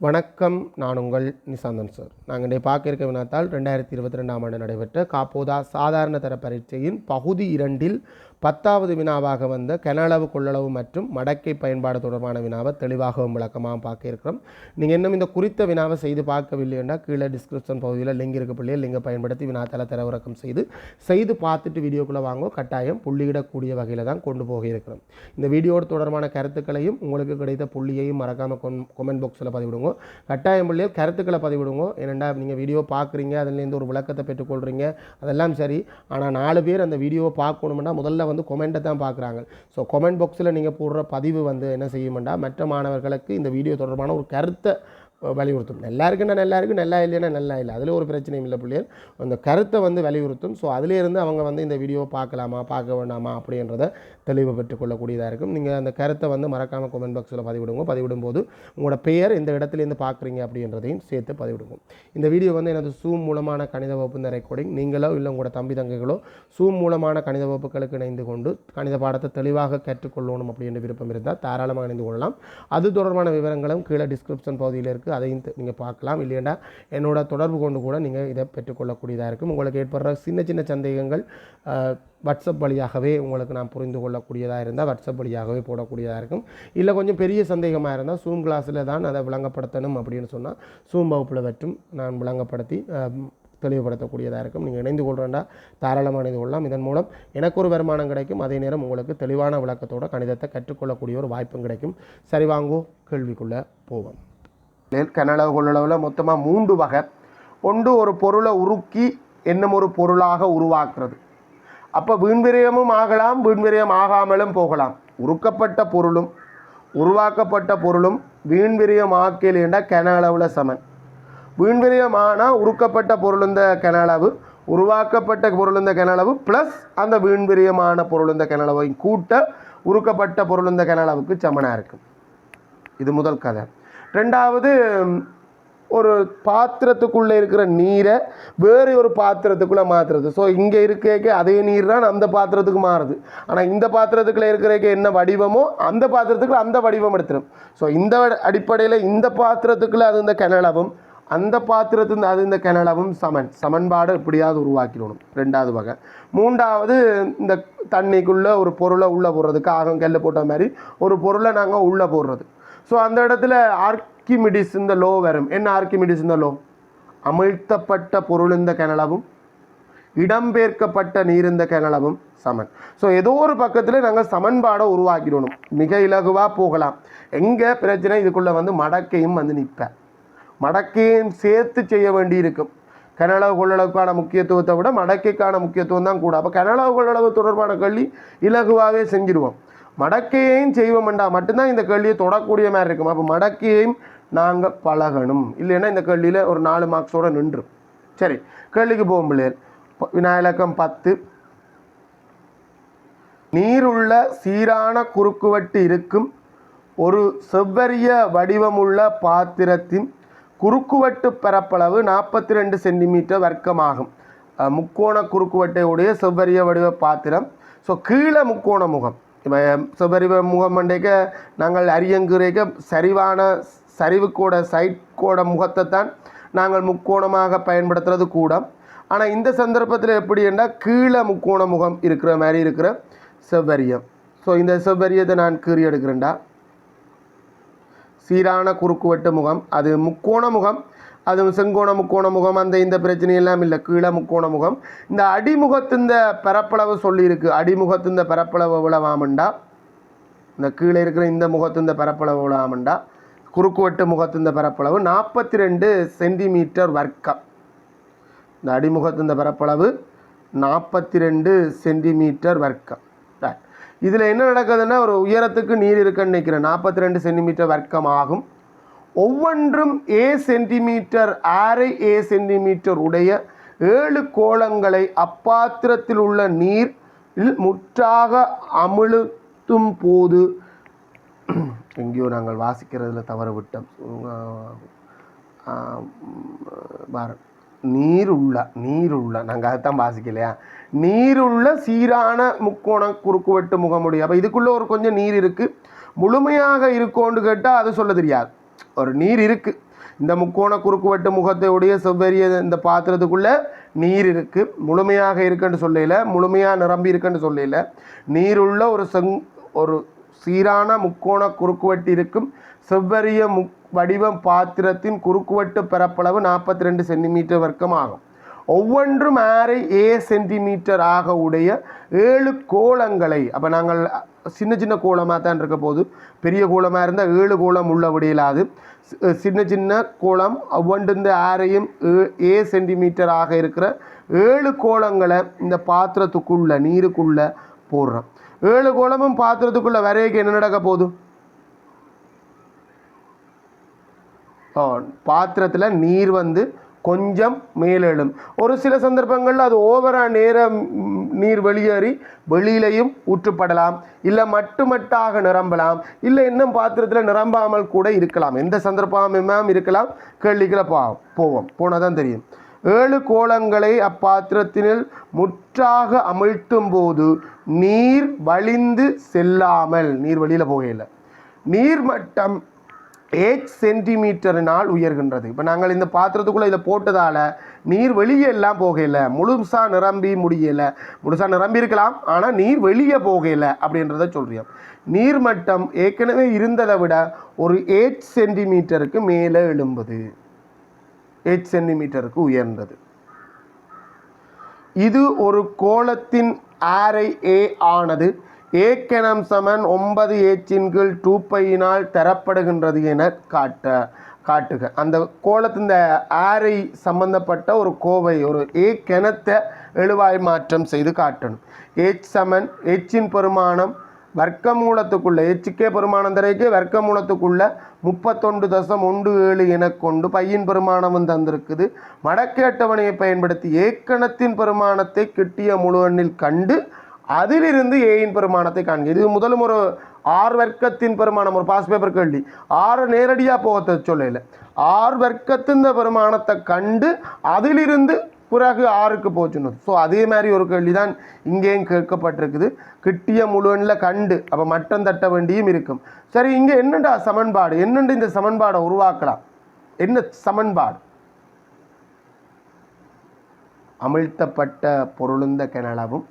வணக்கம் நான் உங்கள் நிசாந்தன் சார். நாங்கள் இன்றைய பார்க்க இருக்க வினாத்தால் ரெண்டாயிரத்தி இருபத்தி ரெண்டாம் ஆண்டு நடைபெற்ற காப்போதா சாதாரண தர பரீட்சையின் பகுதி இரண்டில் பத்தாவது வினாவாக வந்த கனளவு கொள்ளளவு மற்றும் மடக்கை பயன்பாடு தொடர்பான வினாவை தெளிவாகவும் விளக்கமாகவும் பார்க்க இருக்கிறோம் நீங்கள் இன்னும் இந்த குறித்த வினாவை செய்து பார்க்கவில்லைன்னா கீழே டிஸ்கிரிப்ஷன் பகுதியில் லிங்க் இருக்க பிள்ளையை லிங்கை பயன்படுத்தி வினாத்தள தரவிறக்கம் செய்து செய்து பார்த்துட்டு வீடியோக்குள்ளே வாங்க. கட்டாயம் புள்ளியிடக்கூடிய வகையில் தான் கொண்டு போக இருக்கிறோம் இந்த வீடியோட தொடர்பான கருத்துக்களையும் உங்களுக்கு கிடைத்த புள்ளியையும் மறக்காமல் கொமெண்ட் பாக்ஸில் பதிவிடுங்க. கட்டாயம் பிள்ளையர் கருத்துக்களை பதிவிடுங்க. ஏனெண்டா நீங்கள் வீடியோ பார்க்குறீங்க அதுலேருந்து ஒரு விளக்கத்தை பெற்றுக்கொள்கிறீங்க அதெல்லாம் சரி. ஆனால் நாலு பேர் அந்த வீடியோவை பார்க்கணும்னா முதல்ல வந்து கொமெண்ட்டை தான் பார்க்குறாங்க. ஸோ கொமெண்ட் பாக்ஸில் நீங்கள் போடுற பதிவு வந்து என்ன செய்யுமெண்டா மற்ற மாணவர்களுக்கு இந்த வீடியோ தொடர்பான ஒரு கருத்தை வலியுறுத்தும். நல்லா இருக்குன்னா நல்லா இருக்கு நல்லா இல்லைன்னா நல்லா இல்லை. அதில் ஒரு பிரச்சனையும் இல்லை பிள்ளைகள் அந்த கருத்தை வந்து வலியுறுத்தும். ஸோ அதிலேருந்து அவங்க வந்து இந்த வீடியோவை பார்க்கலாமா பார்க்க வேண்டாமா அப்படின்றத தெளிவு பெற்றுக்கொள்ளக்கூடியதாக இருக்கும். நீங்கள் அந்த கருத்தை வந்து மறக்காமல் கமெண்ட் பாக்ஸில் பதிவிடுங்க. பதிவிடும்போது உங்களோட பெயர் இந்த இடத்துலேருந்து பார்க்குறீங்க அப்படின்றதையும் சேர்த்து பதிவிடுங்க. இந்த வீடியோ வந்து எனது சூம் மூலமான கணித வகுப்பு இந்த ரெக்கார்டிங் நீங்களோ இல்லை உங்களோட தம்பி தங்கைகளோ சூம் மூலமான கணித வகுப்புகளுக்கு இணைந்து கொண்டு கணித பாடத்தை தெளிவாக கற்றுக்கொள்ளணும் அப்படின்ற விருப்பம் இருந்தால் தாராளமாக இணைந்து கொள்ளலாம். அது தொடர்பான விவரங்களும் கீழே டிஸ்கிரிப்ஷன் பகுதியில் இருக்குது அதையும் நீங்கள் பார்க்கலாம். இல்லையா என்னோட தொடர்பு கொண்டு கூட நீங்கள் இதை பெற்றுக்கொள்ளக்கூடியதாக இருக்கும். உங்களுக்கு ஏற்படுற சின்ன சின்ன சந்தேகங்கள் வாட்ஸ்அப் வழியாகவே உங்களுக்கு நான் புரிந்து கொள்ளக்கூடியதாக இருந்தால் வாட்ஸ்அப் வழியாகவே போடக்கூடியதாக இருக்கும். இல்லை கொஞ்சம் பெரிய சந்தேகமாக இருந்தால் சூம் கிளாஸில் தான் அதை விளங்கப்படுத்தணும் அப்படின்னு சொன்னால் சூம் வகுப்பில் வற்றும் நான் விளங்கப்படுத்தி தெளிவுபடுத்தக்கூடியதாக இருக்கும். நீங்கள் இணைந்து கொள்கிறேன்டா தாராளமாக இணைந்து கொள்ளலாம். இதன் மூலம் எனக்கு ஒரு வருமானம் கிடைக்கும். அதே நேரம் உங்களுக்கு தெளிவான விளக்கத்தோட கணிதத்தை கற்றுக்கொள்ளக்கூடிய ஒரு வாய்ப்பும் கிடைக்கும். சரி வாங்கோ கேள்விக்குள்ளே போவோம். கனளவு கொள்ளளவில் மொத்தமாக மூன்று வகை. ஒன்று ஒரு பொருளை உருக்கி என்னும் ஒரு பொருளாக உருவாக்குறது. அப்போ வீண்விரயமும் ஆகலாம் வீண்விரயம் ஆகாமலும் போகலாம். உருக்கப்பட்ட பொருளும் உருவாக்கப்பட்ட பொருளும் வீண்விரயம் ஆக்கலேண்டா கன அளவில் சமன். வீண்விரயமானால் உருக்கப்பட்ட பொருளுந்த கன அளவு உருவாக்கப்பட்ட பொருளுந்த கன அளவு ப்ளஸ் அந்த வீண்விரயமான பொருளுந்த கன அளவையும் கூட்ட உருக்கப்பட்ட பொருளுந்த கன அளவுக்கு சமனாக இருக்கும் இது முதல் கதை. ரெண்டாவது ஒரு பாத்திரத்துக்குள்ளே இருக்கிற நீரை வேறு ஒரு பாத்திரத்துக்குள்ளே மாற்றுறது ஸோ இங்கே இருக்க அதே நீர் தான் அந்த பாத்திரத்துக்கு மாறுது. ஆனால் இந்த பாத்திரத்துக்குள்ளே இருக்கிறக்க என்ன வடிவமோ அந்த பாத்திரத்துக்குள்ள அந்த வடிவம் எடுத்துடும் ஸோ இந்த அடிப்படையில் இந்த பாத்திரத்துக்குள்ளே அது இந்த கிணளவும் அந்த பாத்திரத்து அது இந்த கிணளவும் சமன். சமன்பாடு எப்படியாவது உருவாக்கிடணும். ரெண்டாவது வகை. மூன்றாவது இந்த தண்ணிக்குள்ளே ஒரு பொருளை உள்ளே போடுறது காகம் கல்ல போட்ட மாதிரி ஒரு பொருளை நாங்கள் உள்ளே போடுறது. ஸோ அந்த இடத்துல ஆர்கிமிடிஸ் இந்த லோ வரும். என்ன ஆர்கிமிடிஸ் இந்த லோ அமிழ்த்தப்பட்ட பொருள் இந்த கிணளவும் இடம்பெயர்க்கப்பட்ட நீர் இந்த கிணளவும் சமன். ஸோ ஏதோ ஒரு பக்கத்தில் நாங்கள் சமன்பாடை உருவாக்கிடணும். மிக இலகுவாக போகலாம். எங்கே பிரச்சனை? இதுக்குள்ளே வந்து மடக்கையும் வந்து நிற்பேன் மடக்கையும் சேர்த்து செய்ய வேண்டி இருக்கும் கனளவு கொள்ளளவுக்கான முக்கியத்துவத்தை விட மடக்கைக்கான முக்கியத்துவம் தான் கூட அப்போ கனளவு கொள்ளளவு தொடர்பான கல்வி இலகுவாகவே செஞ்சிருவோம். மடக்கையையும் செய்வோம்டா. மட்டும்தான் இந்த கேள்வியை தொடக்கூடிய மாதிரி இருக்கும். அப்போ மடக்கையையும் நாங்கள் பழகணும். இல்லைன்னா இந்த கேள்வியில் ஒரு நாலு மார்க்ஸோடு நின்றும். சரி கேள்விக்கு போகும் பிள்ளைகள். விநாயகம் பத்து. நீருள்ள சீரான குறுக்குவட்டு இருக்கும். ஒரு செவ்வரிய வடிவமுள்ள பாத்திரத்தின் குறுக்குவட்டு பரப்பளவு நாற்பத்தி ரெண்டு சென்டிமீட்டர் வர்க்கமாகும். முக்கோண குறுக்குவட்டையுடைய செவ்வரிய வடிவ பாத்திரம். ஸோ கீழே முக்கோண முகம். இப்போ முகமண்டைக்க முகம் நாங்கள் அரியங்குறைக்க சரிவான சரிவுக்கோட சைட் கோட முகத்தை தான் நாங்கள் முக்கோணமாக பயன்படுத்துறது கூட ஆனால் இந்த சந்தர்ப்பத்தில் எப்படி என்றால் கீழே முக்கோண முகம் இருக்கிற மாதிரி இருக்கிற செவ்வரியம். ஸோ இந்த செவ்வரியத்தை நான் கீறி எடுக்கிறேன்டா. சீரான குறுக்குவெட்டு முகம் அது முக்கோண முகம் அது செங்கோண முக்கோண முகம் அந்த இந்த பிரச்சனையெல்லாம் இல்லை. கீழே முக்கோண முகம். இந்த அடிமுகத்திந்த பரப்பளவு சொல்லியிருக்கு. அடிமுகத்திந்த பரப்பளவு விளவாமண்டா இந்த கீழே இருக்கிற இந்த முகத்திந்த பரப்பளவு விளவாமண்டா குறுக்குவெட்டு முகத்திந்த பரப்பளவு நாற்பத்தி ரெண்டு சென்டிமீட்டர் வர்க்கம். இந்த அடிமுகத்திந்த பரப்பளவு நாற்பத்தி ரெண்டு சென்டிமீட்டர் வர்க்கம். இதில் என்ன நடக்குதுன்னா ஒரு உயரத்துக்கு நீர் இருக்குன்னு நினைக்கிறேன். நாற்பத்தி ரெண்டு சென்டிமீட்டர் வர்க்கம் ஆகும். ஒவ்வொன்றும் ஏ சென்டிமீட்டர் அரை ஏ சென்டிமீட்டர் உடைய ஏழு கோளங்களை அப்பாத்திரத்தில் உள்ள நீர் முற்றாக அமிழ்த்தும் போது எங்கேயோ நாங்கள் வாசிக்கிறதுல தவறு விட்டோம். நீருள்ள நீருள்ள நாங்கள் அதைத்தான் வாசிக்கலையா? நீருள்ள சீரான முக்கோண குறுக்குவெட்டு முகமுடி. அப்போ இதுக்குள்ளே ஒரு கொஞ்சம் நீர் இருக்குது முழுமையாக இருக்கோன்னு கேட்டால் அது சொல்ல தெரியாது. ஒரு நீர் இருக்குது இந்த முக்கோண குறுக்குவெட்டு முகத்தையுடைய செவ்வெறிய இந்த பாத்திரத்துக்குள்ளே நீர் இருக்குது முழுமையாக இருக்குன்னு சொல்லல. முழுமையாக நிரம்பி இருக்குன்னு சொல்லல. நீருள்ள ஒரு செங் ஒரு சீரான முக்கோண குறுக்குவெட்டு இருக்கும். செவ்வரிய முக் வடிவம் பாத்திரத்தின் குறுக்குவெட்டு பரப்பளவு நாற்பத்தி ரெண்டு சென்டிமீட்டர் வர்க்கம் ஆகும். ஒவ்வொன்றும் ஆறு ஏ சென்டிமீட்டர் ஆக உடைய ஏழு கோலங்களை அப்போ நாங்கள் சின்ன சின்ன கோலமாக தான் இருக்க போது பெரிய கோலமாக இருந்தால் ஏழு கோலம் உள்ள இல்லாது சின்ன சின்ன கோலம் ஒவ்வொன்று ஆரையும் ஏ- ஏ சென்டிமீட்டர் ஆக இருக்கிற ஏழு கோலங்களை இந்த பாத்திரத்துக்குள்ள நீருக்குள்ள போடுறோம். ஏழு கோலமும் பாத்திரத்துக்குள்ள வரையக்கு என்ன நடக்க போகுது? பாத்திரத்தில் நீர் வந்து கொஞ்சம் மேலெழும். ஒரு சில சந்தர்ப்பங்களில் அது ஓவரா நேரம் நீர் வெளியேறி வெளியிலையும் ஊற்றுப்படலாம். இல்லை மட்டுமட்டாக நிரம்பலாம். இல்லை இன்னும் பாத்திரத்தில் நிரம்பாமல் கூட இருக்கலாம். எந்த சந்தர்ப்பமும் இருக்கலாம்? கேள்விகளை போ போவோம். போனால் தான் தெரியும். ஏழு கோலங்களை அப்பாத்திரத்தினில் முற்றாக அமிழ்த்தும் போது நீர் வழிந்து செல்லாமல் நீர் வழியில் போகையில். நீர்மட்டம் எயிட் சென்டிமீட்டரினால் உயர்கின்றது. இப்போ நாங்கள் இந்த பாத்திரத்துக்குள்ளே இதை போட்டதால் நீர் வெளியே எல்லாம் போகலை முழுசாக நிரம்பி முடியலை. முழுசாக நிரம்பி இருக்கலாம் ஆனால் நீர் வெளியே போகலை அப்படின்றத சொல்கிறோம் நீர்மட்டம் ஏற்கனவே இருந்ததை விட ஒரு எயிட் சென்டிமீட்டருக்கு மேலே எழும்புது. எயிட் சென்டிமீட்டருக்கு உயர்ந்தது. இது ஒரு கோலத்தின் ஆரை ஏ ஆனது. ஏக்கணம் சமன் ஒன்பது ஏச்சின் கீழ் டூ பையினால் தரப்படுகின்றது என காட்ட காட்டுக. அந்த கோலத்து இந்த ஆரை சம்பந்தப்பட்ட ஒரு கோவை ஒரு ஏக்கணத்தை எழுவாய் மாற்றம் செய்து காட்டணும். ஏச் சமன் ஏச்சின் பெருமானம் வர்க்கமூலத்துக்குள்ள எச்சுக்கே பெருமானம் தரைக்கு வர்க்கமூலத்துக்குள்ள முப்பத்தொண்டு தசம் ஒன்று ஏழு என கொண்டு பையின் பெருமானமும் தந்திருக்குது. மடக்கேட்டவனையை பயன்படுத்தி ஏக்கணத்தின் பெருமானத்தை கிட்டிய முழுவண்ணில் கண்டு அதிலிருந்து ஏயின் பெருமானத்தை காண்க. இது முதலும் ஒரு ஆறு வர்க்கத்தின் பெருமானம் ஒரு பாஸ் பேப்பர் கேள்வி. ஆறு நேரடியாக போகத்த சொல்லல. ஆறு வர்க்கத்தின் பெருமானத்தை கண்டு அதிலிருந்து பிறகு ஆறுக்கு போச்சுன்னு ஸோ அதே மாதிரி ஒரு கேள்வி தான் இங்கேயும் கேட்கப்பட்டிருக்குது. கிட்டிய முழுவனில் கண்டு அப்போ மட்டம் தட்ட வேண்டியும் இருக்கும். சரி இங்கே என்னண்டா சமன்பாடு? என்னண்டு இந்த சமன்பாடை உருவாக்கலாம்? என்ன சமன்பாடு? அமிழ்த்தப்பட்ட பொருளுந்த கிணளவும்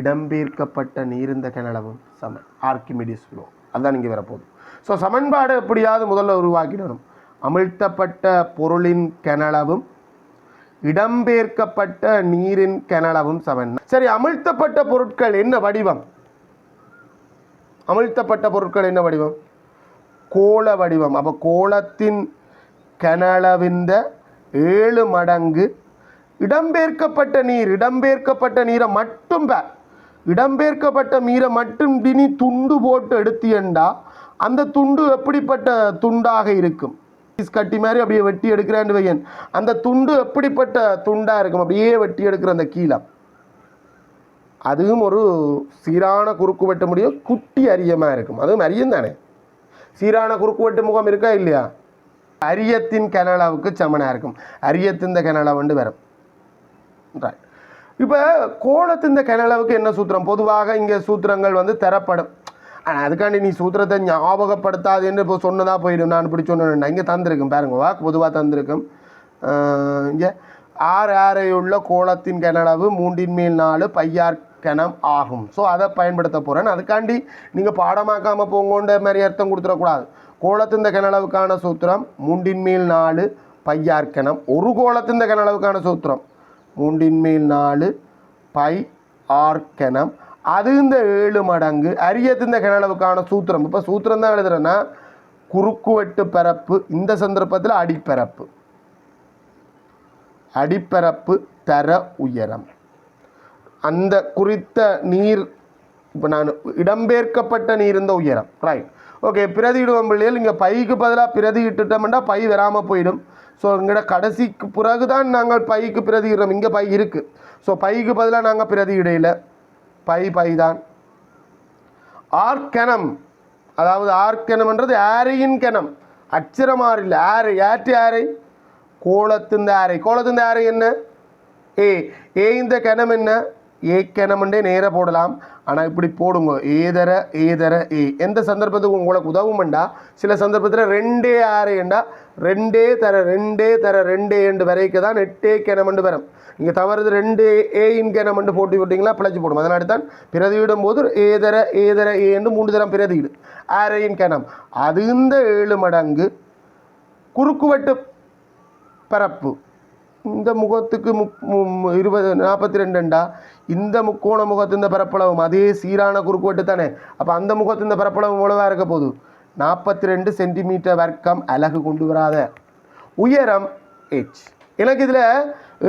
இடம்பெயர்க்கப்பட்ட நீர்ந்த கிணளவும் சமன் ஆர்கிமிடிஸ் லோ அதான் இங்கே வரப்போகுது. ஸோ சமன்பாடு எப்படியாவது முதல்ல உருவாக்கிடணும். அமிழ்த்தப்பட்ட பொருளின் கனளவும் இடம்பெயர்க்கப்பட்ட நீரின் கனளவும் சமன். சரி அமிழ்த்தப்பட்ட பொருட்கள் என்ன வடிவம்? அமிழ்த்தப்பட்ட பொருட்கள் என்ன வடிவம்? கோள வடிவம். அப்போ கோளத்தின் கனளவிந்த ஏழு மடங்கு இடம்பெயர்க்கப்பட்ட நீர் இடம்பெயர்க்கப்பட்ட நீரை மட்டும் பே இடம்பெயர்க்கப்பட்ட மீரை மட்டும் தினி துண்டு போட்டு எடுத்தியண்டா அந்த துண்டு எப்படிப்பட்ட துண்டாக இருக்கும்? கட்டி மாதிரி அப்படியே வெட்டி எடுக்கிறான்னு வையன். அந்த துண்டு எப்படிப்பட்ட துண்டாக இருக்கும்? அப்படியே வெட்டி எடுக்கிற அந்த கீழே. அதுவும் ஒரு சீரான குறுக்கு வெட்ட முடியும். குட்டி அரியமாக இருக்கும். அதுவும் அரியம் தானே? சீரான குறுக்கு வெட்டு முகம் இருக்கா இல்லையா? அரியத்தின் கனலாவுக்கு சமனாக இருக்கும். அரியத்தின் கனளவுண்டு வரும். ரைட். இப்போ கோலத்தின் கனளவுக்கு என்ன சூத்திரம்? பொதுவாக இங்கே சூத்திரங்கள் வந்து தரப்படும். ஆனால் அதுக்காண்டி நீ சூத்திரத்தை ஞாபகப்படுத்தாதுன்னு இப்போ சொன்னதாக போயிடும். நான் இப்படி சொன்னேன் இங்கே தந்திருக்கும். பாருங்க வா பொதுவாக தந்திருக்கும். இங்கே ஆறு ஆறையுள்ள கோலத்தின் கனளவு மூன்றின் மேல் நாலு பையார் கணம் ஆகும். ஸோ அதை பயன்படுத்த போகிறேன் அதுக்காண்டி நீங்கள் பாடமாக்காமல் போங்கோன்ற மாதிரி அர்த்தம் கொடுத்துடக்கூடாது. கோலத்தின் கனளவுக்கான சூத்திரம் மூன்றின் மேல் நாலு பையார் கணம் ஒரு கோலத்தின் கனளவுக்கான சூத்திரம். மூன்றின்மேல் நாலு பை ஆர்க்கணம் அது இந்த ஏழு மடங்கு. அரியத்திந்த கனளவுக்கான சூத்திரம். இப்போ சூத்திரம் தான் எழுதுறேன்னா குறுக்குவெட்டு பரப்பு இந்த சந்தர்ப்பத்தில் அடிப்பரப்பு. அடிப்பரப்பு தர உயரம். அந்த குறித்த நீர் இப்போ நான் இடம்பெயர்க்கப்பட்ட நீர் இந்த உயரம் ரைட் ஓகே பிரதியிடுவோம் பிள்ளைகள் இங்கே பைக்கு பதிலாக பிரதி இட்டுட்டோம்னா பை வராமல் போயிடும். ஸோ எங்களோட கடைசிக்கு பிறகு தான் நாங்கள் பைக்கு பிரதியிடுறோம். இங்கே பை இருக்குது ஸோ பைக்கு பதிலாக நாங்கள் பிரதியிடையில். பை பை தான். ஆர்க்கணம். அதாவது ஆர்க்கணம்ன்றது ஆரையின் கணம். அச்சரமாறு இல்லை ஆரை ஏற்று ஆரை கோலத்திந்த ஆரை கோலத்துந்த ஆரை என்ன? ஏ ஏ இந்த கணம் என்ன? ஏக்கனம்ண்டே நேராக போடலாம். ஆனால் இப்படி போடுங்க. ஏதர ஏதர ஏ. எந்த சந்தர்ப்பத்துக்கு உங்களுக்கு உதவுமெண்டா? சில சந்தர்ப்பத்தில் ரெண்டே ஆறுண்டா ரெண்டே தர ரெண்டே தர ரெண்டே ஏண்டு வரைக்கும் தான் எட்டே கிணமண்டு வரும். இங்கே தவறுது ரெண்டு ஏயின் கிணமண்டு போட்டு விட்டிங்களா? பிழைச்சி போடும். அதனால தான் பிரதியிடும் போது ஏதர ஏதர ஏ மூன்று தரம் பிரதியிடு ஆரையின் கிணம். அது இந்த ஏழு மடங்கு குறுக்குவெட்டு பரப்பு. இந்த முகத்துக்கு முப் இருபது நாற்பத்தி ரெண்டுண்டா இந்த முக்கோண முகத்து இந்த பரப்பளவும் அதே சீரான குறுக்குவெட்டு தானே? அப்போ அந்த முகத்து இந்த பரப்பளவு இருக்க போகுது? நாற்பத்தி ரெண்டு சென்டிமீட்டர் வர்க்கம் அலகு கொண்டு வராத. உயரம் ஹெச் எனக்கு இதில்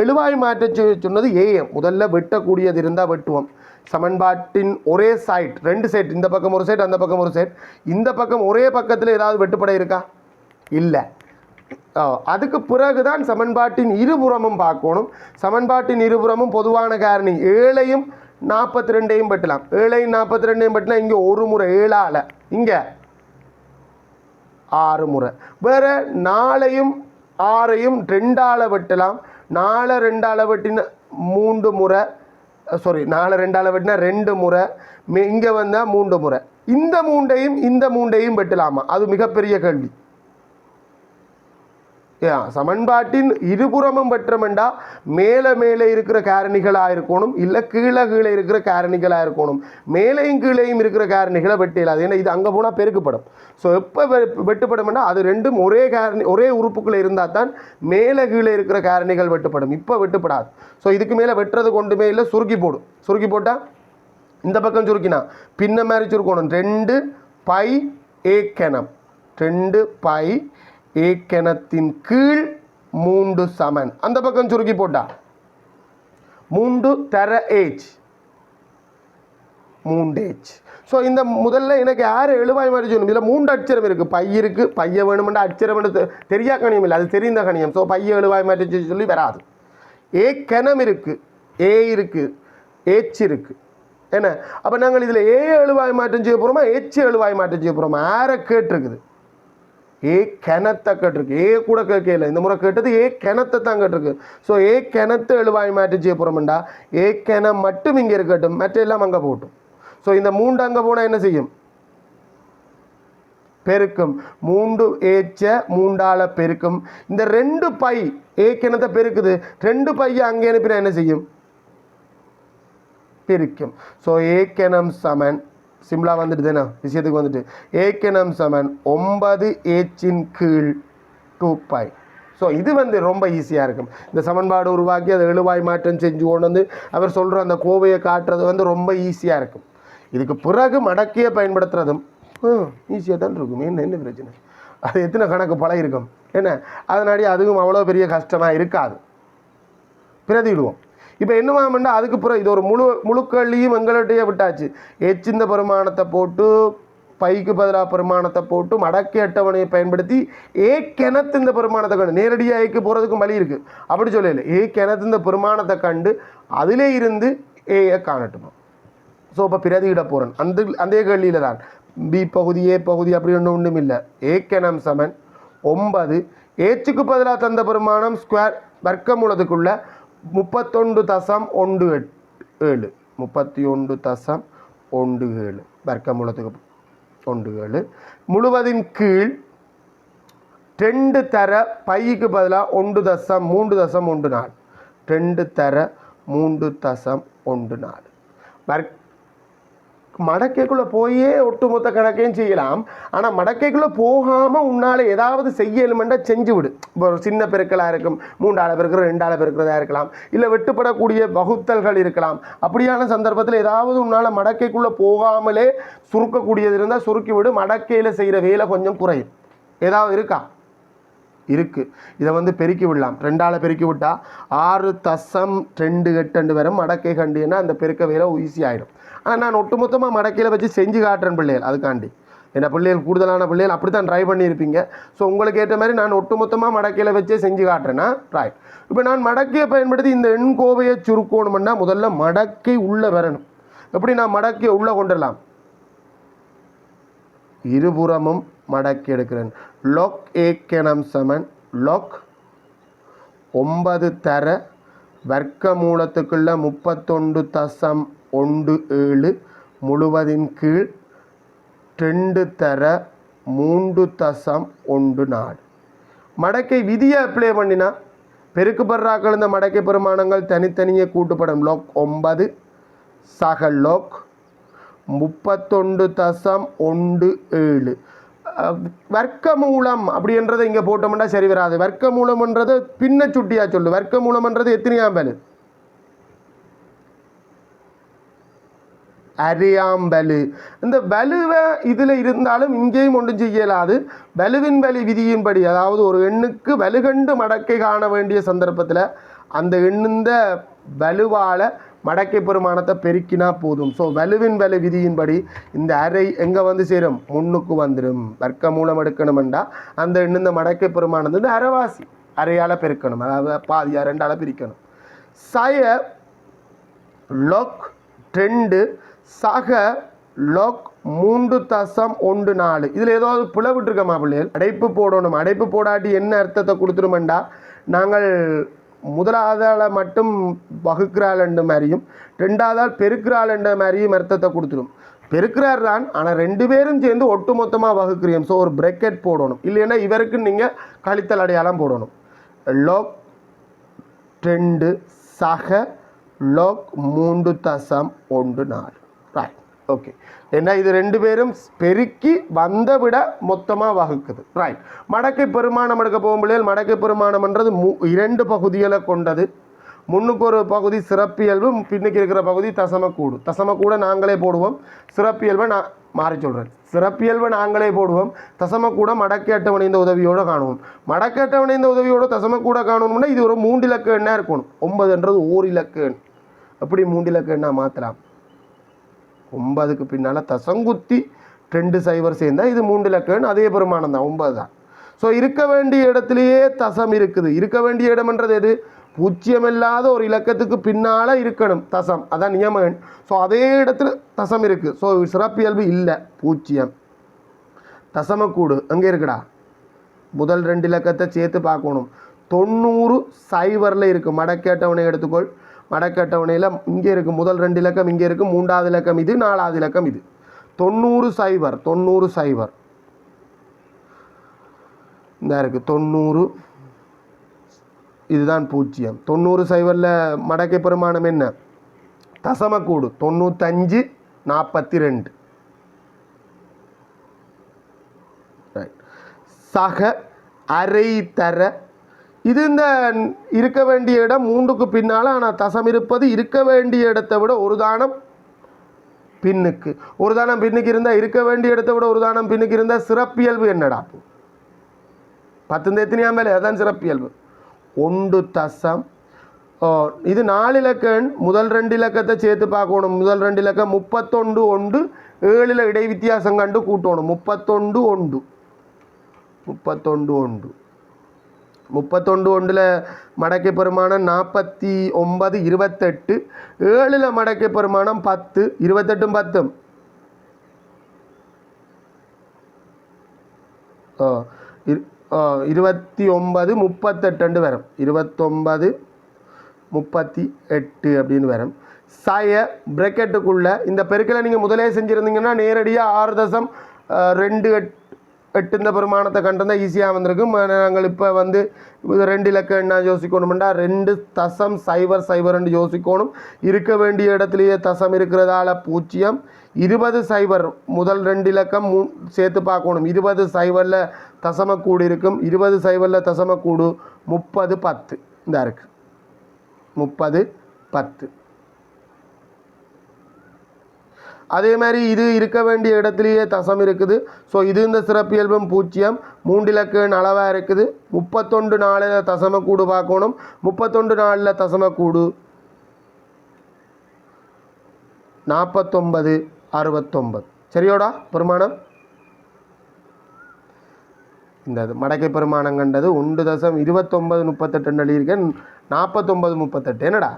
எழுவாய் மாற்ற சொன்னது ஏஎம் முதல்ல வெட்டக்கூடியது இருந்தால் வெட்டுவோம். சமன்பாட்டின் ஒரே சைட் ரெண்டு சைட் இந்த பக்கம் ஒரு சைட் அந்த பக்கம் ஒரு சைட் இந்த பக்கம் ஒரே பக்கத்தில் ஏதாவது வெட்டுப்படை இருக்கா? இல்லை. அதுக்கு பிறகுதான் சமன்பாட்டின் இருபுறமும் பார்க்கணும். சமன்பாட்டின் இருபுறமும் பொதுவான காரணி ஏழையும் நாற்பத்தி ரெண்டையும் பெட்டலாம் ஏழையும் நாற்பத்தி ரெண்டையும் பெட்டலாம் இங்கே ஒரு முறை ஏழால. இங்கே ஆறு முறை. வேறு நாளையும் ஆறையும் ரெண்டால் வெட்டலாம். நாலு ரெண்டால் வெட்டின மூன்று முறை. சாரி நாலு ரெண்டால் வெட்டினா ரெண்டு முறை. இங்கே வந்தால் மூன்று முறை. இந்த மூண்டையும் இந்த மூண்டையும் வெட்டலாமா? அது மிகப்பெரிய கேள்வி. சமன்பாட்டின் இருபுறமும் பெற்றமெண்டா மேலே மேலே இருக்கிற காரணிகளாக இருக்கணும் இல்லை கீழே கீழே இருக்கிற காரணிகளாக இருக்கணும். மேலேயும் கீழேயும் இருக்கிற காரணிகளை வெட்டியலாது ஏன்னா இது அங்கே போனால் பெருக்கப்படும். ஸோ எப்போ வெட்டுப்படும்னா அது ரெண்டும் ஒரே காரணி ஒரே உறுப்புக்குள்ளே இருந்தால் தான் மேலே கீழே இருக்கிற காரணிகள் வெட்டுப்படும். இப்போ வெட்டுப்படாது. ஸோ இதுக்கு மேலே வெட்டுறது கொண்டுமே இல்லை சுருக்கி போடும் சுருக்கி போட்டால் இந்த பக்கம் சுருக்கினா பின்ன மாதிரி சுருக்கணும். ரெண்டு பை ஏக்கணம் ரெண்டு பை ஏக்கணத்தின் கீழ் மூன்று சமன். அந்த பக்கம் சுருக்கி போட்டா. மூன்று தர ஏச் மூண்டு ஏஜ். ஸோ இந்த முதல்ல எனக்கு யார் எழுவாய் மாதிரி சொல்லணும் இதில் மூன்று அட்சரம் இருக்குது பை இருக்குது பைய வேணுமெண்டா அட்சரம் தெரியா கணியம் இல்லை. அது தெரிந்த கணியம் ஸோ பைய எழுவாய் மாதிரி சொல்லி வராது. ஏ கணம் இருக்குது ஏ இருக்குது ஏச் இருக்குது என்ன? அப்போ நாங்கள் இதில் ஏ எழுவாய் மாற்றம் செய்ய போகிறோமா ஏச்சு எழுவாய் மாற்றம் செய்ய போகிறோமா ஆரை கேட்டிருக்குது. ஏ கிணத்தை கேட்டிருக்கு. ஏ கூட கேட்கல இந்த முறை கேட்டது ஏ கிணத்தை தான் கேட்டிருக்கு. ஸோ ஏ கிணத்து எழுவாய் மாற்றி செய்ய போகிறோம்டா ஏ கிணம் மட்டும் இங்கே இருக்கட்டும். மற்ற எல்லாம் அங்கே போட்டும் ஸோ இந்த மூண்டு அங்கே போனால் என்ன செய்யும்? பெருக்கும். மூண்டு ஏச்ச மூண்டால பெருக்கும். இந்த ரெண்டு பை ஏ கிணத்தை பெருக்குது. ரெண்டு பையை அங்கே அனுப்பினா என்ன செய்யும்? பிரிக்கும். ஸோ ஏ கிணம் சமன். சிம்லா வந்துட்டு தானே? விஷயத்துக்கு வந்துட்டு. ஏக்கெனம் சமன் ஒன்பது ஏச்சின் கீழ் டூ பை ஸோ இது வந்து ரொம்ப ஈஸியாக இருக்கும். இந்த சமன்பாடு உருவாக்கி அதை எழுவாய் மாற்றம் செஞ்சு கொண்டு வந்து அவர் சொல்கிற அந்த கோவையை காட்டுறது வந்து ரொம்ப ஈஸியாக இருக்கும். இதுக்கு பிறகு மடக்கியை பயன்படுத்துறதும் ஈஸியாக தான் இருக்கும். என்ன என்ன பிரச்சனை? அது எத்தனை கணக்கு பழகிருக்கும் இருக்கும் என்ன? அதனாடி அதுவும் அவ்வளோ பெரிய கஷ்டமாக இருக்காது. பிரதியிடுவோம். இப்போ என்னவாமண்டா அதுக்கு பிறகு இது ஒரு முழு முழுக்கள்ளியும் எங்கள்கிட்டயே விட்டாச்சு. எச்சிந்த பெருமானத்தை போட்டு பைக்கு பதிலாக பெருமானத்தை போட்டு மடக்கி அட்டவணையை பயன்படுத்தி ஏ கிணத்து இந்த பெருமானத்தை கண்டு நேரடியாக ஏக்கு போகிறதுக்கும் வழி இருக்குது அப்படி சொல்லல. ஏ கிணத்து இந்த பெருமானத்தை கண்டு அதிலே இருந்து ஏயை காணட்டுமா? ஸோ இப்போ பிரதியிட போகிறேன் அந்த அந்த கேள்வியில் தான். பி பகுதி ஏ பகுதி அப்படி ஒன்றும் ஒன்றும் இல்லை. ஏக்கணம் சமன் ஒன்பது ஏச்சுக்கு பதிலாக தந்த பெருமானம் ஸ்கொயர் வர்க்கமூலத்துக்குள்ள முப்பத்தொண்டு தசம் ஒன்று எட் ஏழு. முப்பத்தி ஒன்று தசம் ஒன்று ஏழு. வர்க்கமூலத்துக்கு ஒன்று ஏழு. முழுவதின் கீழ் ரெண்டு தர பைக்கு பதிலாக ஒன்று தசம் மூன்று தசம் ஒன்று நாள் ரெண்டு தர மூன்று தசம் ஒன்று நாள் வர்க் மடக்கைக்குள்ளே போயே ஒட்டுமொத்த கணக்கையும் செய்யலாம். ஆனால் மடக்கைக்குள்ளே போகாமல் உன்னால் ஏதாவது செய்யலுமெண்டா செஞ்சு விடு. இப்போ ஒரு சின்ன பெருக்கலாக இருக்கும். மூன்றால பெருக்கிற ரெண்டால பெருக்கிறதா இருக்கலாம். இல்லை வெட்டுப்படக்கூடிய வகுத்தல்கள் இருக்கலாம். அப்படியான சந்தர்ப்பத்தில் ஏதாவது உன்னால் மடக்கைக்குள்ளே போகாமலே சுருக்கக்கூடியது இருந்தால் சுருக்கி விடு. மடக்கையில் செய்கிற வேலை கொஞ்சம் குறையும். ஏதாவது இருக்கா? இருக்குது இதை வந்து பெருக்கி விடலாம். ரெண்டால் பெருக்கி விட்டால் ஆறு தசம் ரெண்டு எட்டு வரும். மடக்கை கண்டுன்னா அந்த பெருக்க வேலை ஈஸி ஆகிடும் ஆனால் நான் ஒட்டுமொத்தமாக மடக்கையில் வச்சு செஞ்சு காட்டுறேன் பிள்ளைகள் அதுக்காண்டி. என்ன பிள்ளைகள் கூடுதலான பிள்ளைகள் அப்படி தான் ட்ரை பண்ணியிருப்பீங்க. ஸோ உங்களுக்கு ஏற்ற மாதிரி நான் ஒட்டுமொத்தமாக மடக்கையில் வச்சே செஞ்சு காட்டுறேன்னா ரைட் இப்போ நான் மடக்கையை பயன்படுத்தி இந்த எண் கோவையை சுருக்கணும்னா முதல்ல மடக்கை உள்ளே வரணும். எப்படி நான் மடக்கையை உள்ளே கொண்டுடலாம்? இருபுறமும் மடக்கி எடுக்கிறேன். லொக் ஏக்கணம் சமன். லொக் ஒன்பது தர. வர்க்க மூலத்துக்குள்ள முப்பத்தொண்டு தசம். ஒன்று ஏழு முழுவதின் கீழ் ரெண்டு தர மூன்று தசம் ஒன்று நாலு. மடக்கை விதியை அப்ளை பண்ணினா பெருக்குப்படுறாக்கள் இந்த மடக்கை பெருமானங்கள் தனித்தனியே கூட்டுப்படும். லோக் ஒன்பது சக லோக் முப்பத்தொண்டு தசம் ஒன்று ஏழு. வர்க்க மூலம் அப்படின்றத இங்கே போட்டோம்னா சரி வராது. வர்க்க மூலம்ன்றது பின்ன சுட்டியா சொல்லு. வர்க்க மூலம்ன்றது எத்தனையாம் பேலு அரியாம்பலு இந்த வலுவை இதில் இருந்தாலும் இங்கேயும் ஒன்றும் செய்யலாது. வலுவின் வலி விதியின்படி அதாவது ஒரு எண்ணுக்கு வலுகண்டு மடக்கை காண வேண்டிய சந்தர்ப்பத்தில் அந்த எண்ணுந்த வலுவால் மடக்கை பெருமானத்தை பெருக்கினா போதும். ஸோ வலுவின் வலு விதியின்படி இந்த அறை எங்கே வந்து சேரும்? முன்னுக்கு வந்துடும் வர்க்க மூலம் எடுக்கணுமெண்டா அந்த எண்ணுந்த மடக்கை பெருமானது வந்து அரைவாசி அறையால் பெருக்கணும். அதாவது பாதியாக ரெண்டால் பிரிக்கணும். சய லொக் ரெண்டு சக லோக் மூன்று தசம் ஒன்று நாலு. இதில் ஏதாவது பிளவிட்டுருக்கமா பிள்ளைகள் அடைப்பு போடணும். அடைப்பு போடாட்டி என்ன அர்த்தத்தை கொடுத்துருமெண்டா? நாங்கள் முதலாவதால் மட்டும் வகுக்கிறாள் என்ற மாதிரியும் ரெண்டாவதால் பெருக்கிறாள் என்ற மாதிரியும் அர்த்தத்தை கொடுத்துரும். பெருக்கிறார் தான் ஆனால் ரெண்டு பேரும் சேர்ந்து ஒட்டுமொத்தமாக வகுக்கிறியும் ஸோ ஒரு பிரேக்கெட் போடணும். இல்லைன்னா இவருக்கு நீங்கள் கழித்தல் அடையாளம் போடணும். லோக் ரெண்டு சக லோக் மூன்று தசம் ஒன்று நாலு. ரைட் ஓகே ஏன்னா இது ரெண்டு பேரும் பெருக்கி வந்த விட மொத்தமாக வகுக்குது. ரைட் மடக்கை பெருமானம் எடுக்க போகும்போது மடக்கை பெருமானம்ன்றது மு இரண்டு பகுதிகளை கொண்டது. முன்னுக்கு ஒரு பகுதி சிறப்பியல்பு பின்னுக்கு இருக்கிற பகுதி தசமக்கூடு. தசமக்கூட நாங்களே போடுவோம். சிறப்பியல்பை நான் மாறி சொல்கிறேன் சிறப்பியல்பை நாங்களே போடுவோம். தசமக்கூட மடக்கை அட்டவணைந்த உதவியோடு காணுவோம். மடக்கை அட்டவணைந்த உதவியோடு தசமக்கூட காணணும்னா இது ஒரு மூன்று இலக்க எண்ணாக இருக்கணும். ஒன்பதுன்றது ஓர் இலக்கு எண். எப்படி மூன்று இலக்க எண்ணாக மாற்றலாம் ஒன்பதுக்கு பின்னால் தசங்குத்தி ரெண்டு சைவர் சேர்ந்தால் இது மூன்று இலக்கண் அதே பெருமானம் தான் ஒன்பது தான். ஸோ இருக்க வேண்டிய இடத்துலையே தசம் இருக்குது. இருக்க வேண்டிய இடம்ன்றது எது? பூச்சியமில்லாத இல்லாத ஒரு இலக்கத்துக்கு பின்னால் இருக்கணும் தசம். அதான் நியம எண் ஸோ அதே இடத்துல தசம் இருக்குது ஸோ சிறப்பியல்பு இல்லை பூச்சியம். தசமக்கூடு அங்கே இருக்குடா? முதல் ரெண்டு இலக்கத்தை சேர்த்து பார்க்கணும். தொண்ணூறு சைவரில் இருக்குது மடக்கேட்டவனை எடுத்துக்கொள். மடக்கேட்டவனையில் இங்கே இருக்குது முதல் ரெண்டு இலக்கம் இங்கே இருக்குது மூன்றாவது இலக்கம் இது நாலாவது இலக்கம் இது. தொண்ணூறு சைபர் தொண்ணூறு சைபர். இந்த இருக்குது தொண்ணூறு. இதுதான் பூஜ்ஜியம். தொண்ணூறு சைவரில் மடக்கை பெருமானம் என்ன? தசமக்கூடு. தொண்ணூத்தஞ்சு நாற்பத்தி ரெண்டு ரைட் சக அரை தர இது இந்த இருக்க வேண்டிய இடம் மூன்றுக்கு பின்னால் ஆனால் தசம் இருப்பது இருக்க வேண்டிய இடத்தை விட ஒரு தானம் பின்னுக்கு. ஒரு தானம் பின்னுக்கு இருந்தால் இருக்க வேண்டிய இடத்தை விட ஒரு தானம் பின்னுக்கு இருந்தால் சிறப்பியல்பு என்னடா? அப்போ பத்து மேலே? அதான் சிறப்பியல்பு. ஒன்று தசம். ஓ இது நாலு இலக்கம் முதல் ரெண்டு இலக்கத்தை சேர்த்து பார்க்கணும். முதல் ரெண்டு இலக்கம் முப்பத்தொண்டு ஒன்று ஏழில் இடை வித்தியாசம் கண்டு கூட்டணும். முப்பத்தொண்டு ஒன்று. முப்பத்தொண்டு ஒன்று. முப்பத்தொண்டு ஒன்றில் மடக்கை பெருமானம் நாற்பத்தி ஒன்பது இருபத்தெட்டு. ஏழில் மடக்கை பெருமானம் பத்து இருபத்தெட்டும் பத்தும். ஓ இரு ஓ இருபத்தி ஒன்பது முப்பத்தெட்டுன்னு வரும். இருபத்தொன்பது முப்பத்தி எட்டு அப்படின்னு வரும். சய பிரக்கெட்டுக்குள்ளே இந்த பெருக்கலை நீங்கள் முதலே செஞ்சுருந்தீங்கன்னா நேரடியாக ஆறு தசம் ரெண்டு எட் எட்டு இந்த பெருமானத்தை கண்டிருந்தால் ஈஸியாக வந்திருக்கும். நாங்கள் இப்போ வந்து ரெண்டு இலக்கம் என்ன யோசிக்கணும்னா ரெண்டு தசம் சைபர் சைபர்னு யோசிக்கணும். இருக்க வேண்டிய இடத்துலையே தசம் இருக்கிறதால பூஜ்ஜியம் இருபது சைபர் முதல் ரெண்டு இலக்கம் மூ சேர்த்து பார்க்கணும். இருபது சைபரில் தசமக்கூடு இருக்கும். இருபது சைபரில் தசமக்கூடு முப்பது பத்து. இந்த இருக்குது முப்பது பத்து. அதே மாதிரி இது இருக்க வேண்டிய இடத்துலையே தசம் இருக்குது. ஸோ இது இந்த சிறப்பியல்பும் பூஜ்ஜியம். மூன்றிலக்கண் அளவாக இருக்குது. முப்பத்தொண்டு நாளில் தசமக்கூடு பார்க்கணும். முப்பத்தொண்டு நாளில் தசமக்கூடு நாற்பத்தொன்பது அறுபத்தொம்பது சரியோடா? பெருமானம்? இந்த இது மடக்கை பெருமானம் கண்டது ஒன்று தசம் இருபத்தொம்பது முப்பத்தெட்டுன்னு எழுதியிருக்கேன் நாற்பத்தொம்பது முப்பத்தெட்டு. என்னடா?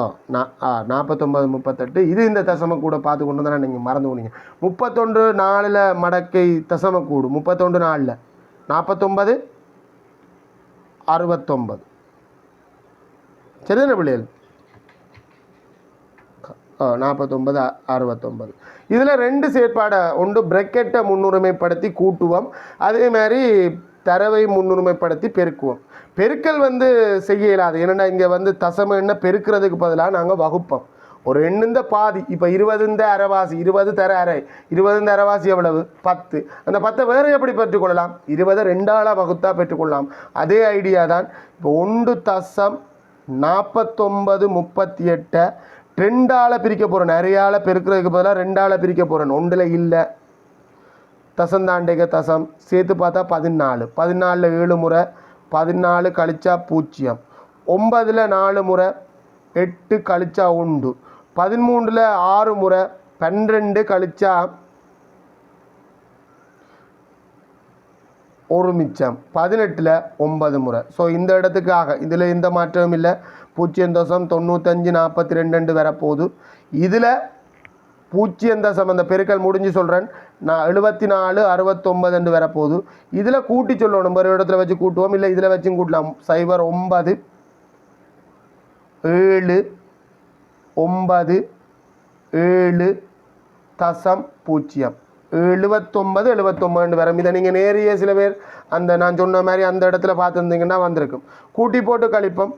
ஓ நா ஆ நாற்பத்தொம்பது முப்பத்தெட்டு. இது இந்த தசமக்கூடை பார்த்து கொண்டு தானே நீங்கள் மறந்து போனீங்க. முப்பத்தொன்று நாலில் மடக்கை தசமக்கூடு. முப்பத்தொன்று நாலில் நாற்பத்தொம்பது அறுபத்தொம்பது சரிதான பிள்ளைகள்? ஆ நாற்பத்தொம்பது அறுபத்தொம்பது இதில் ரெண்டு செயற்பாடை ஒன்று பிரக்கெட்டை முன்னுரிமைப்படுத்தி கூட்டுவோம். அதே மாதிரி தரவை முன்னுரிமைப்படுத்தி பெருக்குவோம். பெருக்கல் வந்து செய்ய இயலாது. ஏன்னா இங்கே வந்து தசம எண்ணை பெருக்கிறதுக்கு பதிலாக நாங்கள் வகுப்போம். ஒரு எண்ணுந்த பாதி இப்போ இருபதுந்த அரைவாசி இருபது தர அரை இருபதுந்த அரைவாசி எவ்வளவு? பத்து. அந்த பத்தை வேறு எப்படி பெற்றுக்கொள்ளலாம்? இருபதை ரெண்டாளாக வகுத்தா பெற்றுக்கொள்ளலாம். அதே ஐடியா தான் இப்போ ஒன்று தசம் நாற்பத்தொம்பது முப்பத்தி எட்டை ரெண்டாளை பிரிக்க போகிறேன் நிறையால பெருக்கிறதுக்கு பதிலாக ரெண்டால பிரிக்க போகிறேன் ஒன்றில் இல்லை. தசந்தாண்டிக தசம். சேர்த்து பார்த்தா பதினாலு. பதினாலில் ஏழு முறை பதினாலு கழிச்சா பூஜ்ஜியம். ஒன்பதில் நாலு முறை எட்டு கழிச்சா உண்டு. பதிமூன்றில் ஆறு முறை பன்னிரெண்டு கழிச்சா ஒரு மிச்சம். பதினெட்டில் ஒன்பது முறை. ஸோ இந்த இடத்துக்காக இதில் எந்த மாற்றமும் இல்லை. பூஜ்ஜியம் தசம் தொண்ணூத்தஞ்சு நாற்பத்தி ரெண்டு வரப்போகுது. இதில் பூஜ்ஜியம் தசம் அந்த பெருக்கல் முடிஞ்சு சொல்கிறேன் நான் எழுபத்தி நாலு அறுபத்தொம்பது என்று வரப்போகுது. இதில் கூட்டி சொல்லணும். ஒரு இடத்துல வச்சு கூட்டுவோம். இல்லை இதில் வச்சும் கூட்டலாம். சைபர் ஒன்பது ஏழு ஒன்பது ஏழு தசம் பூஜ்ஜியம். எழுபத்தொம்பது எழுபத்தொம்பது வரும். இதை நீங்கள் நேரிய சில பேர் அந்த நான் சொன்ன மாதிரி அந்த இடத்துல பார்த்துருந்தீங்கன்னா வந்திருக்கும். கூட்டி போட்டு கழிப்போம்.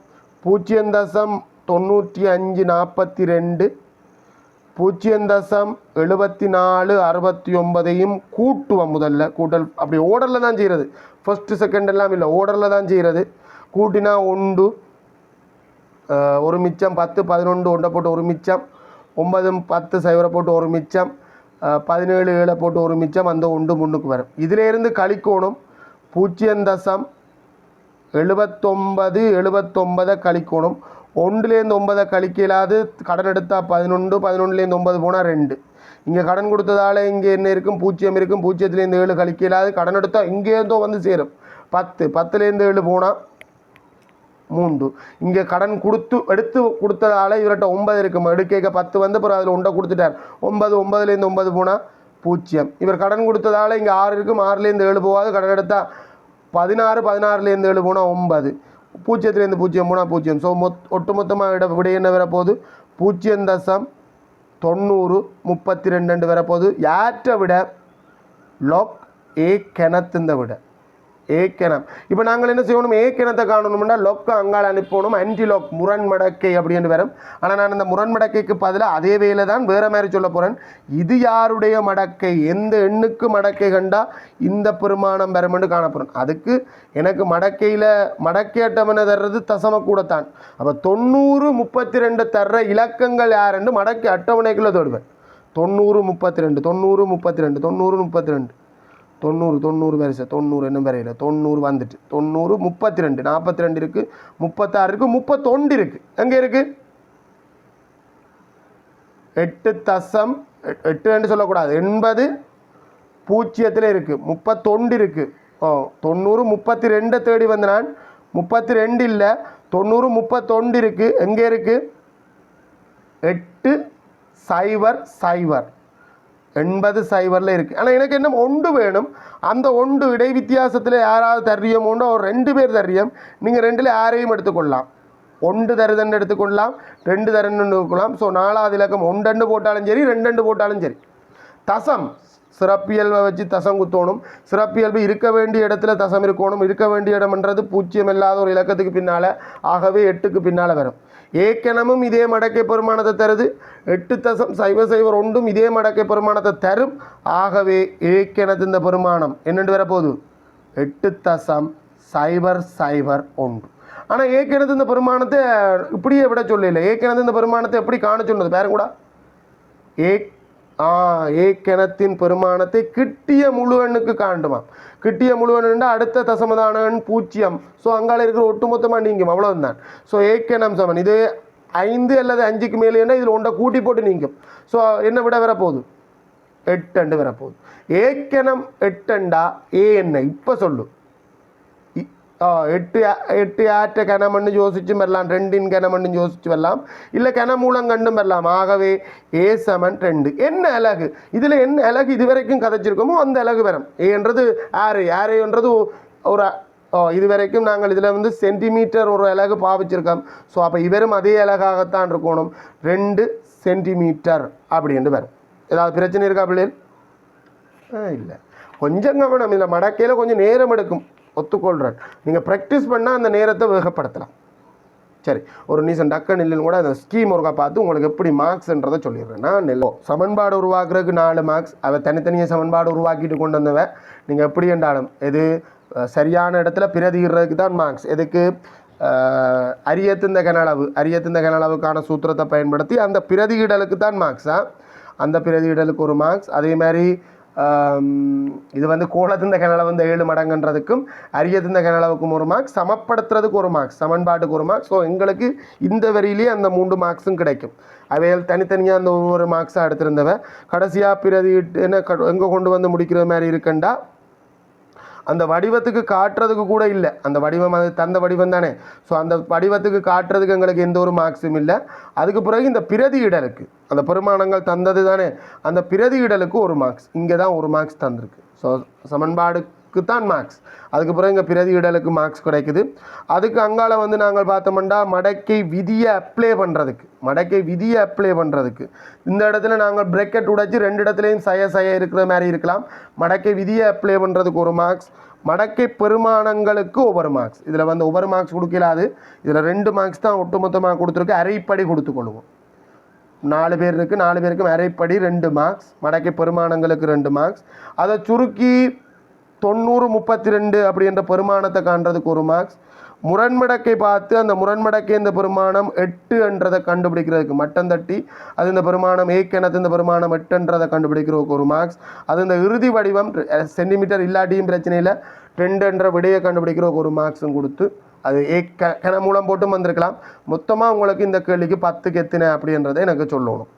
பூஜ்ஜியம் தசம் தொண்ணூற்றி அஞ்சு நாற்பத்தி ரெண்டு பூஜ்ஜியம் தசம் எழுபத்தி நாலு அறுபத்தி ஒன்பதையும் கூட்டுவோம் முதல்ல. கூட்டல் அப்படி ஓர்டரில் தான் செய்கிறது ஃபஸ்ட்டு செகண்ட் எல்லாம் இல்லை ஓர்டரில் தான் செய்கிறது கூட்டினா ஒன்று ஒரு மிச்சம் பத்து பதினொன்று ஒன்றை போட்டு ஒரு மிச்சம் ஒன்பது பத்து சைவரை போட்டு ஒரு மிச்சம் பதினேழு ஏழை போட்டு ஒரு மிச்சம் அந்த ஒன்று முன்னுக்கு வரும். இதிலேருந்து கழிக்கோணும். பூஜ்ஜியம் தசம் எழுபத்தொம்பது எழுபத்தொம்பதை கழிக்கணும். ஒன்றுலேருந்து ஒன்பதை கழிக்கலாது கடன் எடுத்தால் பதினொன்று பதினொன்றுலேருந்து ஒன்பது போனால் ரெண்டு. இங்கே கடன் கொடுத்ததால் இங்கே என்ன இருக்கும்? பூஜ்ஜியம் இருக்கும். பூஜ்ஜியத்துலேருந்து ஏழு கழிக்கலாது கடன் எடுத்தால் இங்கேருந்தோ வந்து சேரும். பத்து. பத்துலேருந்து ஏழு போனால் மூன்று. இங்கே கடன் கொடுத்து எடுத்து கொடுத்ததால் இவர்கிட்ட ஒன்பது இருக்கும். எடுக்க பத்து வந்து அப்புறம் அதில் ஒன்றை கொடுத்துட்டார். ஒன்பது ஒன்பதுலேருந்து ஒன்பது போனால் பூஜ்ஜியம். இவர் கடன் கொடுத்ததால் இங்கே ஆறு இருக்கும். ஆறுலேருந்து ஏழு போகாது கடன் எடுத்தால் பதினாறு பதினாறுலேருந்து ஏழு போனால் ஒன்பது. பூஜ்ஜியத்துலேருந்து பூஜ்ஜியம் போனால் பூஜ்ஜியம் ஸோ மொத் ஒட்டுமொத்தமாக விட விட என்ன வரப்போகுது? பூஜ்ஜியம் தசம் தொண்ணூறு முப்பத்தி ரெண்டு வரப்போகுது. யாற்றை விட? லோக் ஏ கிணத்துந்த விட. ஏக்கணம். இப்போ நாங்கள் என்ன செய்யணும்? ஏக்கணத்தை காணணும்னா லொக்க அங்காள் அனுப்பணும். ஆன்டி லொக் முரண் மடக்கை அப்படின்னு வரும். ஆனால் நான் இந்த முரண் மடக்கைக்கு பதிலாக அதே வேலை தான் வேறு மாதிரி சொல்ல போகிறேன் இது யாருடைய மடக்கை? எந்த எண்ணுக்கு மடக்கை கண்டா இந்த பெருமானம் பெறமென்று காணப்படும் அதுக்கு எனக்கு மடக்கையில் மடக்கை அட்டவணை தர்றது? தசம கூடத்தான். அப்போ தொண்ணூறு முப்பத்தி ரெண்டு தர்ற இலக்கங்கள் யாருன்னு மடக்கை அட்டவணைக்குள்ளே தொடுவேன். தொண்ணூறு முப்பத்தி ரெண்டு தொண்ணூறு முப்பத்தி ரெண்டு தொண்ணூறு முப்பத்தி ரெண்டு தொண்ணூறு தொண்ணூறு வரிசை தொண்ணூறு என்ன வரையில. தொண்ணூறு வந்துட்டு. தொண்ணூறு முப்பத்தி ரெண்டு நாற்பத்தி ரெண்டு இருக்குது முப்பத்தாறு இருக்குது முப்பத்தொண்டு இருக்குது எங்கே இருக்குது எட்டு தசம் எட்டு ரெண்டு சொல்லக்கூடாது. எண்பது பூஜ்ஜியத்தில் இருக்குது முப்பத்தொண்டு இருக்குது ஓ தொண்ணூறு முப்பத்தி ரெண்டை தேடி வந்த நான். முப்பத்தி ரெண்டு இல்லை. தொண்ணூறு முப்பத்தொண்டு இருக்குது எங்கே இருக்குது எட்டு சைபர் சைபர் எண்பது சைபரில் இருக்குது ஆனால் எனக்கு என்ன ஒன்று வேணும். அந்த ஒன்று இடை வித்தியாசத்தில் யாராவது தர்றியமோண்டோ ஒரு ரெண்டு பேர் தர்றியம் நீங்கள் ரெண்டில் யாரையும் எடுத்துக்கொள்ளலாம். ஒன்று தருதன்னு எடுத்துக்கொள்ளலாம் ரெண்டு தருன்னு எடுத்துக்கொள்ளலாம். ஸோ நாலாவது இலக்கம் ஒன்றெண்டு போட்டாலும் சரி ரெண்டெண்டு போட்டாலும் சரி. தசம். சிறப்பியல்பை வச்சு தசம் குத்தணும். சிறப்பியல்பு இருக்க வேண்டிய இடத்துல தசம் இருக்கணும். இருக்க வேண்டிய இடம்ன்றது பூஜ்ஜியம் இல்லாத ஒரு இலக்கத்துக்கு பின்னால் ஆகவே எட்டுக்கு பின்னால் வரும். ஏக்கனமும் இதே மடக்கை பெருமானத்தை தருது. எட்டு தசம் சைவ சைவர் ஒன்றும் இதே மடக்கை பெருமானத்தை தரும். ஆகவே ஏக்கணத்து இந்த பெருமானம் என்னென்று வரப்போகுது? எட்டு தசம் சைபர் சைபர் ஒன்று. ஆனால் ஏக்கெனது இந்த பெருமானத்தை இப்படியே விட சொல்லல. ஏக்கெனது இந்த பெருமானத்தை எப்படி காண சொன்னது பேரும் கூட. ஏக் ஆ ஏக்கணத்தின் பெருமானத்தை கிட்டிய முழு எண்ணுக்கு காண்டுமாம். கிட்டிய முழுவன் அடுத்த தசமதானன் பூஜ்ஜியம் ஸோ அங்கால இருக்கிற ஒட்டுமொத்தமாக நீங்கும். அவ்வளவுதான். ஸோ ஏக்கனம் சமன். இது ஐந்து அல்லது அஞ்சுக்கு மேலேன்னா இதில் ஒன்றை கூட்டி போட்டு நீங்கும். ஸோ என்ன விட வரப்போகுது? எட்டண்டு வரப்போகுது. ஏக்கணம் எட்டண்டா ஏ என்ன? இப்போ சொல்லு. இ- ஆ, எட்டு எட்டு ஆற்ற கனமண்ணு யோசிச்சும் வரலாம் ரெண்டின் கனமண்ணு யோசிச்சு வரலாம் இல்லை கனமூலம் கண்டும் வரலாம் ஆகவே ஏ சமன் ரெண்டு என்ன அழகு இதில் என்ன அழகு இதுவரைக்கும் கதைச்சிருக்கோமோ அந்த அழகு வரும் ஏன்றது ஆறு ஆறுன்றது ஒரு ஓ இது வரைக்கும் நாங்கள் இதில் வந்து சென்டிமீட்டர் ஒரு அலகு பாவிச்சிருக்கோம் ஸோ அப்போ இவரும் அதே அலகாகத்தான் இருக்கணும் ரெண்டு சென்டிமீட்டர் அப்படின்ட்டு வரும் ஏதாவது பிரச்சனை இருக்கா பிள்ளைகள் ஆ இல்லை கொஞ்சம் கவனம் இல்லை மடக்கையில் கொஞ்சம் நேரம் எடுக்கும் ஒத்துக்கொள்கிறேன் நீங்கள் ப்ராக்டிஸ் பண்ணால் அந்த நேரத்தை வேகப்படுத்தலாம். சரி ஒரு நீசன் டக்க நெல்லுன்னு கூட அந்த ஸ்கீம் ஒருக்கா பார்த்து உங்களுக்கு எப்படி மார்க்ஸ்ன்றதை சொல்லிடுறேன். நான் நெல்லோ சமன்பாடு உருவாக்குறதுக்கு நாலு மார்க்ஸ் அவள் தனித்தனியாக சமன்பாடு உருவாக்கிட்டு கொண்டு வந்தவ நீங்கள் எப்படி என்றாலும் எது சரியான இடத்துல பிரதிகிறதுக்கு தான் மார்க்ஸ் எதுக்கு? அரியத்திந்த கனளவு அரியத்திந்த கனளவுக்கான சூத்திரத்தை பயன்படுத்தி அந்த பிரதியிடலுக்கு தான் மார்க்ஸா அந்த பிரதியிடலுக்கு ஒரு மார்க்ஸ் அதே மாதிரி இது வந்து கோலத்திந்த கனளவு வந்து ஏழு மடங்குன்றதுக்கும் அரியத்திந்த கனளவுக்கும் ஒரு மார்க்ஸ் சமப்படுத்துறதுக்கு ஒரு மார்க்ஸ் சமன்பாட்டுக்கு ஒரு மார்க்ஸ் ஸோ எங்களுக்கு இந்த வரியிலேயே அந்த மூன்று மார்க்ஸும் கிடைக்கும். அவைகள் தனித்தனியாக அந்த ஒவ்வொரு மார்க்ஸாக எடுத்திருந்தவ. கடைசியாக பிரதி என்ன எங்கே கொண்டு வந்து முடிக்கிற மாதிரி இருக்குண்டா? அந்த வடிவத்துக்கு காட்டுறதுக்கு கூட இல்லை. அந்த வடிவம் அது தந்த வடிவம் தானே. ஸோ அந்த வடிவத்துக்கு காட்டுறதுக்கு எங்களுக்கு எந்த ஒரு மார்க்ஸும் இல்லை. அதுக்கு பிறகு இந்த பிரதியிடலுக்கு அந்த பெருமானங்கள் தந்தது தானே. அந்த பிரதியிடலுக்கு ஒரு மார்க்ஸ் இங்கே தான் ஒரு மார்க்ஸ் தந்திருக்கு. ஸோ சமன்பாடு மார்க்ஸ்க்கு தான் மார்க்ஸ் அதுக்கு பிறகு இங்கே பிரதியிடலுக்கு மார்க்ஸ் கிடைக்குது. அதுக்கு அங்கால வந்து நாங்கள் பார்த்தோம்னா மடக்கை விதியை அப்ளை பண்ணுறதுக்கு மடக்கை விதியை அப்ளை பண்ணுறதுக்கு இந்த இடத்துல நாங்கள் பிரேக்கெட் உடைச்சி ரெண்டு இடத்துலையும் சய சய இருக்கிற மாதிரி இருக்கலாம். மடக்கை விதியை அப்ளை பண்ணுறதுக்கு ஒரு மார்க்ஸ் மடக்கை பெருமானங்களுக்கு ஒவ்வொரு மார்க்ஸ் இதில் வந்து ஒவ்வொரு மார்க்ஸ் கொடுக்கலாது. இதில் ரெண்டு மார்க்ஸ் தான் ஒட்டுமொத்தமாக கொடுத்துருக்கு. அரைப்படி கொடுத்துக்கொள்வோம். நாலு பேர் இருக்குது நாலு பேருக்கும் அரைப்படி ரெண்டு மார்க்ஸ் மடக்கை பெருமானங்களுக்கு ரெண்டு மார்க்ஸ் அதை சுருக்கி தொண்ணூறு முப்பத்தி ரெண்டு அப்படின்ற பெருமானத்தை காண்றதுக்கு ஒரு மார்க்ஸ் முரண்மடக்கை பார்த்து அந்த முரண்மடக்கை இந்த பெருமானம் எட்டு என்றதை கண்டுபிடிக்கிறதுக்கு மட்டம் தட்டி அது இந்த பெருமானம் ஏக்கெனத்து இந்த பெருமானம் எட்டுன்றதை கண்டுபிடிக்கிறதுக்கு ஒரு மார்க்ஸ் அது இந்த இறுதி வடிவம் சென்டிமீட்டர் இல்லாட்டியும் பிரச்சனையில் இல்லை ரெண்டு என்ற விடையை கண்டுபிடிக்கிறதுக்கு ஒரு மார்க்ஸும் கொடுத்து அது ஏ க மூலம் போட்டும் வந்திருக்கலாம். மொத்தமாக உங்களுக்கு இந்த கேள்விக்கு பத்துக்கு எத்தின அப்படின்றத எனக்கு சொல்லணும்.